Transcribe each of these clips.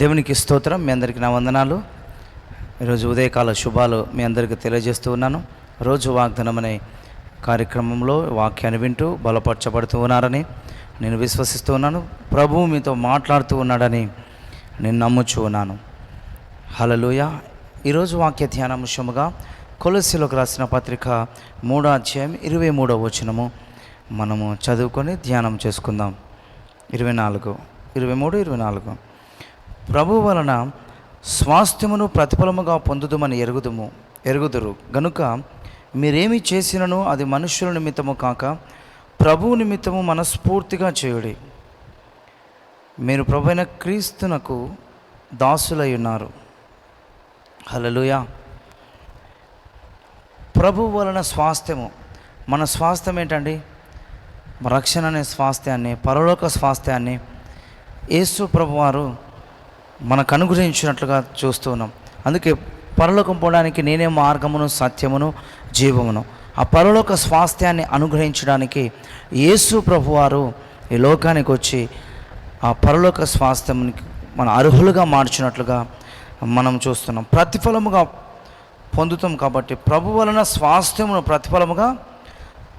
దేవునికి స్తోత్రం మీ అందరికీ నా వందనాలు. ఈరోజు ఉదయకాల శుభాలు మీ అందరికీ తెలియజేస్తూ ఉన్నాను. రోజు వాగ్దానం అనే కార్యక్రమంలో వాక్యాన్ని వింటూ బలపరచబడుతూ ఉన్నారని నేను విశ్వసిస్తూ ఉన్నాను. ప్రభువు మీతో మాట్లాడుతూ ఉన్నాడని నేను నమ్ముచూ ఉన్నాను. హలలుయ ఈరోజు వాక్య ధ్యానాంశముగా కొలసిలోకి రాసిన పత్రిక మూడో అధ్యాయం ఇరవై మూడో వచనము మనము చదువుకొని ధ్యానం చేసుకుందాం. ఇరవై నాలుగు ఇరవై మూడు ఇరవై నాలుగు. ప్రభు వలన స్వాస్థ్యమును ప్రతిఫలముగా పొందుదుమని ఎరుగుదుము ఎరుగుదురు. గనుక మీరేమి చేసినను అది మనుష్యుల నిమిత్తము కాక ప్రభువు నిమిత్తము మనస్ఫూర్తిగా చేయుడి. మీరు ప్రభైన క్రీస్తునకు దాసులై ఉన్నారు. హలలుయా ప్రభు వలన స్వాస్థ్యము. మన స్వాస్థ్యం ఏంటండి? రక్షణ అనే స్వాస్థ్యాన్ని పరలోక స్వాస్థ్యాన్ని యేసు ప్రభువారు మనకు అనుగ్రహించినట్లుగా చూస్తూ ఉన్నాం. అందుకే పరలోకం పోవడానికి నేనే మార్గమును సత్యమును జీవమును. ఆ పరలోక స్వాస్థ్యాన్ని అనుగ్రహించడానికి యేసు ప్రభువారు ఈ లోకానికి వచ్చి ఆ పరలోక స్వాస్థ్యానికి మన అర్హులుగా మార్చినట్లుగా మనం చూస్తున్నాం. ప్రతిఫలముగా పొందుతాం కాబట్టి ప్రభు వలన స్వాస్థ్యమును ప్రతిఫలముగా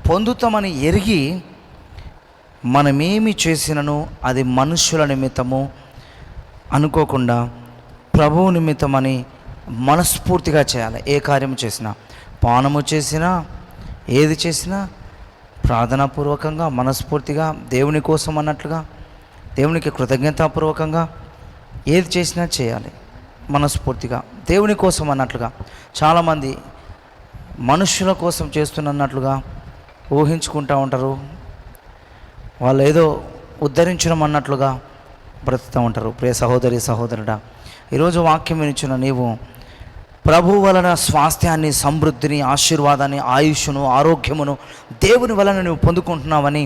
పొందుతామని ఎరిగి మనమేమి చేసినను అది మనుష్యుల నిమిత్తము అనుకోకుండా ప్రభువు నిమిత్తమని మనస్ఫూర్తిగా చేయాలి. ఏ కార్యం చేసినా పానము చేసినా ఏది చేసినా ప్రార్థనాపూర్వకంగా మనస్ఫూర్తిగా దేవుని కోసం అన్నట్లుగా దేవునికి కృతజ్ఞతాపూర్వకంగా ఏది చేసినా చేయాలి. మనస్ఫూర్తిగా దేవుని కోసం అన్నట్లుగా చాలామంది మనుషుల కోసం చేస్తున్నట్లుగా ఊహించుకుంటూ ఉంటారు. వాళ్ళు ఏదో ఉద్ధరించడం అన్నట్లుగా బ్రతుకుతూ ఉంటారు. ప్రియ సహోదరి సహోదరుడా ఈరోజు వాక్యం వినిచిన నీవు ప్రభు వలన స్వాస్థ్యాన్ని సమృద్ధిని ఆశీర్వాదాన్ని ఆయుష్ను ఆరోగ్యమును దేవుని వలన నువ్వు పొందుకుంటున్నావని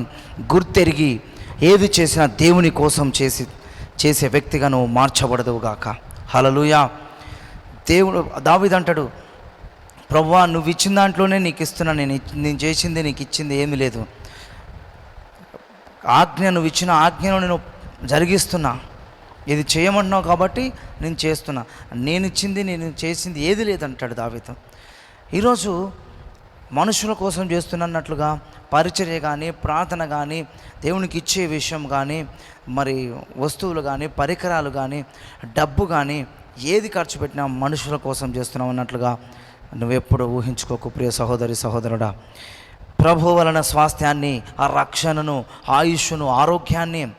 గుర్తెరిగి ఏది చేసినా దేవుని కోసం చేసి చేసే వ్యక్తిగా నువ్వు మార్చబడదువుగాక హలలుయా దేవుడు దావిదంటాడు ప్రభువా నువ్వు ఇచ్చిన దాంట్లోనే నీకు ఇస్తున్నా. నేను నేను చేసింది నీకు ఇచ్చింది ఏమీ లేదు. ఆజ్ఞ నువ్వు ఇచ్చిన ఆజ్ఞను నేను జరిగిస్తున్నా. ఇది చేయమంటున్నావు కాబట్టి నేను చేస్తున్నా. నేను ఇచ్చింది నేను చేసింది ఏది లేదంటాడు దావితం ఈరోజు మనుషుల కోసం చేస్తున్నట్లుగా పరిచర్య కానీ ప్రార్థన కానీ దేవునికి ఇచ్చే విషయం కానీ మరి వస్తువులు కానీ పరికరాలు కానీ డబ్బు కానీ ఏది ఖర్చు పెట్టినా మనుషుల కోసం చేస్తున్నావు అన్నట్లుగా నువ్వెప్పుడు ఊహించుకోకు ప్రియ సహోదరి సహోదరుడా. ప్రభు వలన స్వాస్థ్యాన్ని ఆ రక్షణను ఆయుష్ను ఆరోగ్యాన్ని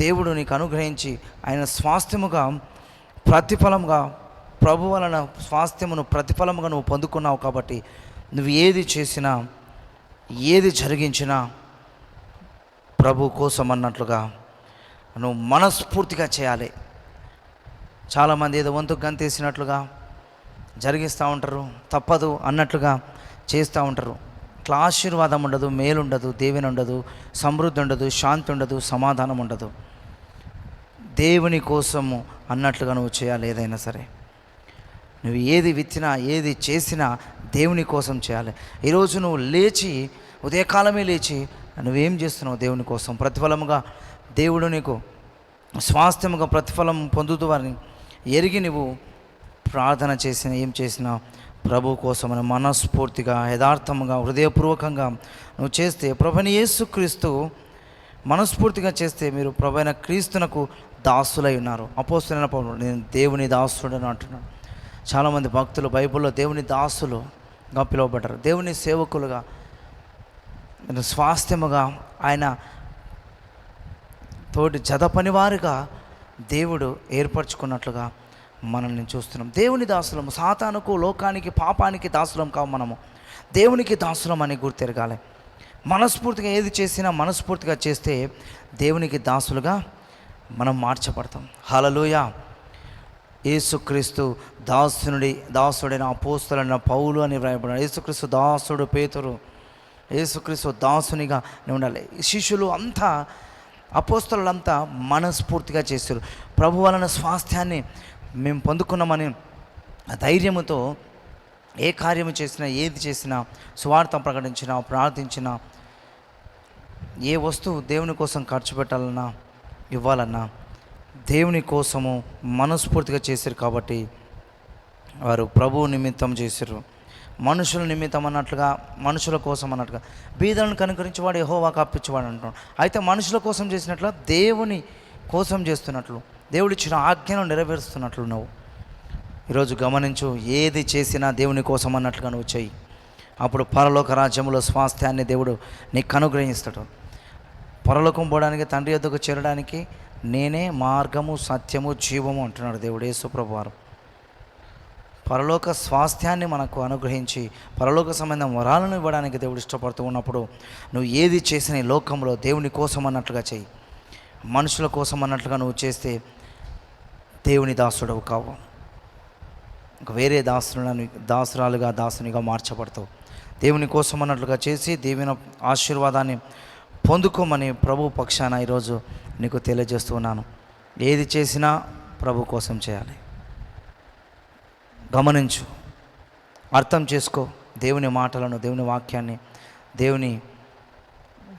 దేవుడు నీకు అనుగ్రహించి ఆయన స్వాస్థ్యముగా ప్రతిఫలంగా ప్రభు వలన స్వాస్థ్యమును ప్రతిఫలముగా నువ్వు పొందుకున్నావు కాబట్టి నువ్వు ఏది చేసినా ఏది జరిగించినా ప్రభు కోసం అన్నట్లుగా నువ్వు మనస్ఫూర్తిగా చేయాలి. చాలామంది ఏదో వంతు గంతేసినట్లుగా జరిగిస్తూ ఉంటారు తప్పదు అన్నట్లుగా చేస్తూ ఉంటారు. అట్లా ఆశీర్వాదం ఉండదు మేలు ఉండదు దేవుని ఉండదు సమృద్ధి ఉండదు శాంతి ఉండదు సమాధానం ఉండదు దేవుని కోసము అన్నట్లుగా నువ్వు చేయాలి ఏదైనా సరే. నువ్వు ఏది విత్తినా ఏది చేసినా దేవుని కోసం చేయాలి. ఈరోజు నువ్వు లేచి ఉదయకాలమే లేచి నువ్వేం చేస్తున్నావు దేవుని కోసం? ప్రతిఫలముగా దేవుడు నీకు స్వాస్థ్యముగా ప్రతిఫలం పొందుతూ వారిని ఎరిగి నువ్వు ప్రార్థన చేసిన ఏం చేసినా ప్రభు కోసమని మనస్ఫూర్తిగా యథార్థంగా హృదయపూర్వకంగా నువ్వు చేస్తే ప్రభుని యేసుక్రీస్తు మనస్ఫూర్తిగా చేస్తే మీరు ప్రభైన క్రీస్తునకు దాసులై ఉన్నారు. అపోస్తులైన పౌరులు నేను దేవుని దాసుడని అంటున్నాను. చాలామంది భక్తులు బైబిల్లో దేవుని దాసులుగా పిలువబడ్డారు. దేవుని సేవకులుగా స్వాస్థ్యముగా ఆయన తోటి జత పనివారుగా దేవుడు ఏర్పరచుకున్నట్లుగా మనల్ని చూస్తున్నాం. దేవుని దాసులము సాతానుకు లోకానికి పాపానికి దాసులం కావు మనము. దేవునికి దాసులం అని గుర్తెరగాలి. మనస్ఫూర్తిగా ఏది చేసినా మనస్ఫూర్తిగా చేస్తే దేవునికి దాసులుగా మనం మార్చబడతాం. హలలోయ యేసుక్రీస్తు దాసునుడి దాసుడైన అపోస్తులైన పౌలు అని వ్రాయబడిన యేసుక్రీస్తు దాసుడు పేతురు. యేసుక్రీస్తు దాసునిగా ఉండాలి శిష్యులు అంతా అపోస్తులంతా మనస్ఫూర్తిగా చేశారు. ప్రభు వలన స్వాస్థ్యాన్ని మేము పొందుకున్నామని ఆ ధైర్యముతో ఏ కార్యము చేసినా ఏది చేసినా స్వార్థం ప్రకటించినా ప్రార్థించినా ఏ వస్తువు దేవుని కోసం ఖర్చు పెట్టాలన్నా ఇవ్వాలన్నా దేవుని కోసము మనస్ఫూర్తిగా చేశారు కాబట్టి వారు ప్రభువు నిమిత్తం చేశారు. మనుషుల నిమిత్తం అన్నట్లుగా మనుషుల కోసం అన్నట్టుగా బీదలను కనుకరించేవాడు యెహోవాకు అప్పించేవాడు అంటున్నాడు. అయితే మనుషుల కోసం చేసినట్లు దేవుని కోసం చేస్తున్నట్లు. దేవుడిచ్చిన ఆజ్ఞను నెరవేరుస్తున్నట్లు నువ్వు ఈరోజు గమనించు ఏది చేసినా దేవుని కోసం అన్నట్లుగా నువ్వు చెయ్యి. అప్పుడు పరలోక రాజ్యంలో స్వాస్థ్యాన్ని దేవుడు నీకు అనుగ్రహిస్తాడు. పరలోకం పోవడానికి తండ్రి యొద్దకు చేరడానికి నేనే మార్గము సత్యము జీవము అంటున్నాడు దేవుడు యేసుప్రభువారు పరలోక స్వాస్థ్యాన్ని మనకు అనుగ్రహించి పరలోక సంబంధం వరాలను ఇవ్వడానికి దేవుడు ఇష్టపడుతూ ఉన్నప్పుడు నువ్వు ఏది చేసిన లోకంలో దేవుని కోసం అన్నట్లుగా చెయ్యి. మనుషుల కోసం అన్నట్లుగా నువ్వు చేస్తే దేవుని దాసుడవు కావు. ఇంకా వేరే దాసులను దాసురాలుగా దాసునిగా మార్చబడతావు. దేవుని కోసం అన్నట్లుగా చేసి దేవుని ఆశీర్వాదాన్ని పొందుకోమని ప్రభు పక్షాన ఈరోజు నీకు తెలియజేస్తున్నాను ఏది చేసినా ప్రభు కోసం చేయాలి. గమనించు అర్థం చేసుకో దేవుని మాటలను దేవుని వాక్యాన్ని దేవుని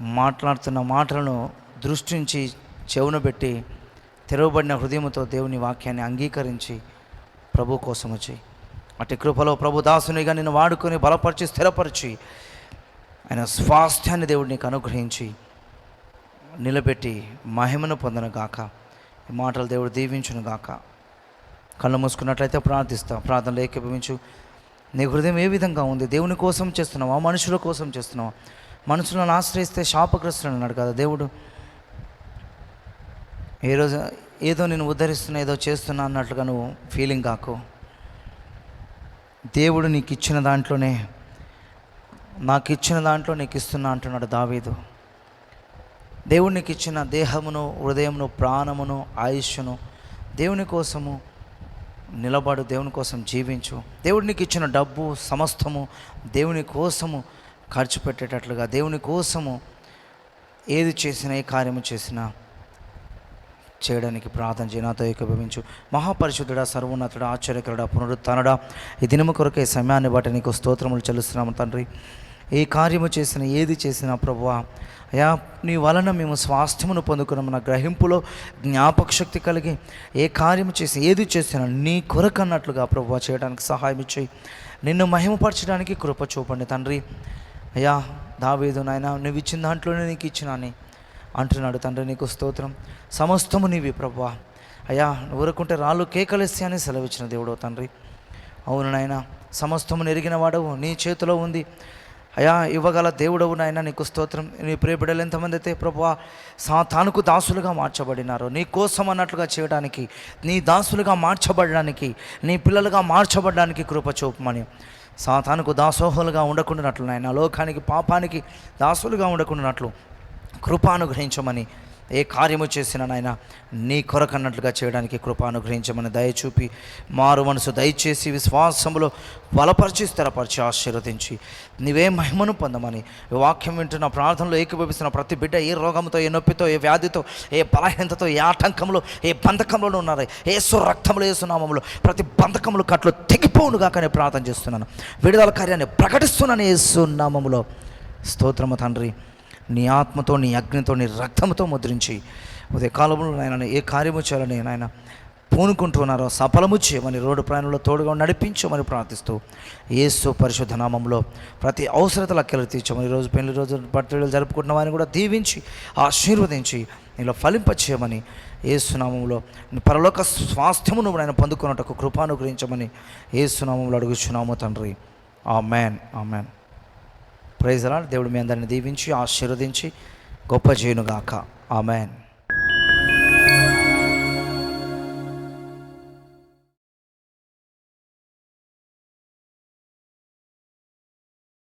మాట్లాడుతున్న మాటలను దృష్టించి చెవున పెట్టి తెరవబడిన హృదయంతో దేవుని వాక్యాన్ని అంగీకరించి ప్రభు కోసం వచ్చి అటు కృపలో ప్రభు దాసునిగా నేను వాడుకొని బలపరిచి స్థిరపరిచి ఆయన స్వాస్థ్యాన్ని దేవుడు నీకు అనుగ్రహించి నిలబెట్టి మహిమను పొందను గాక ఈ మాటలు దేవుడు దీవించును గాక కళ్ళు మూసుకున్నట్లయితే ప్రార్థిస్తాం. ప్రార్థనలు ఏకీభవించు. నీ హృదయం ఏ విధంగా ఉంది? దేవుని కోసం చేస్తున్నావా? మనుషుల కోసం చేస్తున్నావా? మనుషులను ఆశ్రయిస్తే శాపగ్రస్తులు అన్నాడు కదా దేవుడు ఏ రోజు ఏదో నేను ఉద్ధరిస్తున్నా ఏదో చేస్తున్నా అన్నట్లుగా నువ్వు ఫీలింగ్ కాకు. దేవుడు నీకు ఇచ్చిన దాంట్లోనే నాకు ఇచ్చిన దాంట్లో నీకు ఇస్తున్నా అంటున్నాడు దావీదు. దేవుడు నీకు ఇచ్చిన దేహమును హృదయమును ప్రాణమును ఆయుష్ను దేవుని కోసము నిలబడు దేవుని కోసం జీవించు. దేవుడు నీకు ఇచ్చిన డబ్బు సమస్తము దేవుని కోసము ఖర్చు పెట్టేటట్లుగా దేవుని కోసము ఏది చేసినా ఏ కార్యము చేసినా చేయడానికి ప్రార్థన చేయనాతో ఏకీభవించు. మహాపరిశుద్ధుడ సర్వోన్నతుడ ఆశ్చర్యకరుడ పునరుత్నడ ఈ దినము కొరకే సమయాన్ని బట్టి నీకు స్తోత్రములు చెల్లిస్తున్నాము తండ్రి. ఏ కార్యము చేసిన ఏది చేసినా ప్రభువా అయా నీ వలన మేము స్వాస్థ్యమును పొందుకున్నాము. నా గ్రహింపులో జ్ఞాపక శక్తి కలిగి ఏ కార్యము చేసి ఏది చేసినా నీ కొరకు అన్నట్లుగా చేయడానికి సహాయం ఇచ్చేయి. నిన్ను మహిమపరచడానికి కృప చూపండి తండ్రి. అయ్యా దావేదు నాయన నువ్వు ఇచ్చిన దాంట్లోనే నీకు ఇచ్చినాని అంటున్నాడు తండ్రి నీకు స్తోత్రం. సమస్తము నీవి ప్రభా అయ్యా ఊరుకుంటే రాళ్ళు కేకలేస్తే అని సెలవిచ్చిన దేవుడో తండ్రి. అవును నాయన సమస్తము నెరిగిన వాడవు నీ చేతిలో ఉంది. అయా ఇవ్వగల దేవుడవు నాయన నీకు స్తోత్రం. నీ ప్రియబిడ్డలు ఎంతమంది అయితే ప్రభా సాతానుకు దాసులుగా మార్చబడినారు నీ కోసం అన్నట్లుగా చేయడానికి నీ దాసులుగా మార్చబడడానికి నీ పిల్లలుగా మార్చబడడానికి కృప చూపమని. సాతానుకు దాసోహులుగా ఉండకుండానట్లు నాయన లోకానికి పాపానికి దాసులుగా ఉండకుండానట్లు కృపానుగ్రహించమని ఏ కార్యము చేసినా నాయన నీ కొరకన్నట్లుగా చేయడానికి కృపానుగ్రహించమని దయచూపి మారు మనసు దయచేసి విశ్వాసములో బలపరిచి స్థిరపరిచి ఆశీర్వదించి నీవే మహిమను పొందమని వాక్యం వింటున్న ప్రార్థనలో ఏకీభవిస్తున్న ప్రతి బిడ్డ ఏ రోగంతో ఏ నొప్పితో ఏ వ్యాధితో ఏ బలహీనతతో ఏ ఆటంకంలో ఏ బంధకంలో ఉన్నారు ఏసు ఏ సునామంలో ప్రతి బంధకములు కట్లు తెగిపోవునుగా కానీ ప్రార్థన చేస్తున్నాను. విడుదల కార్యాన్ని ప్రకటిస్తున్నాను ఏ నామములో. స్తోత్రము తండ్రి. నీ ఆత్మతో నీ అగ్నితో నీ రక్తంతో ముద్రించి ఉదయ కాలంలో నాయన ఏ కార్యము చేయాలని నాయన పూనుకుంటున్నారో సఫలము చేయమని రోడ్డు ప్రయాణంలో తోడుగా నడిపించమని ప్రార్థిస్తూ ఏసు పరిశుద్ధ నామంలో ప్రతి అవసరతల లెక్కలు తీర్చమని ఈరోజు పెళ్ళి రోజు బర్త్డేలు జరుపుకుంటున్న వారిని కూడా దీవించి ఆశీర్వదించి నీలో ఫలింపచేయమని ఏసునామంలో పరలోక పరలోక స్వాస్థ్యమును ఆయన పొందుకున్నట్టుకు కృపానుగ్రహించమని ఏసునామంలో అడుగుచున్నాము తండ్రి. ఆ మ్యాన్ ఆ మ్యాన్ ప్రైజ్ అలాడ్ దేవుడు మీ అందరిని దీవించి ఆశీర్వదించి గొప్ప చేయునుగాక. ఆమెన్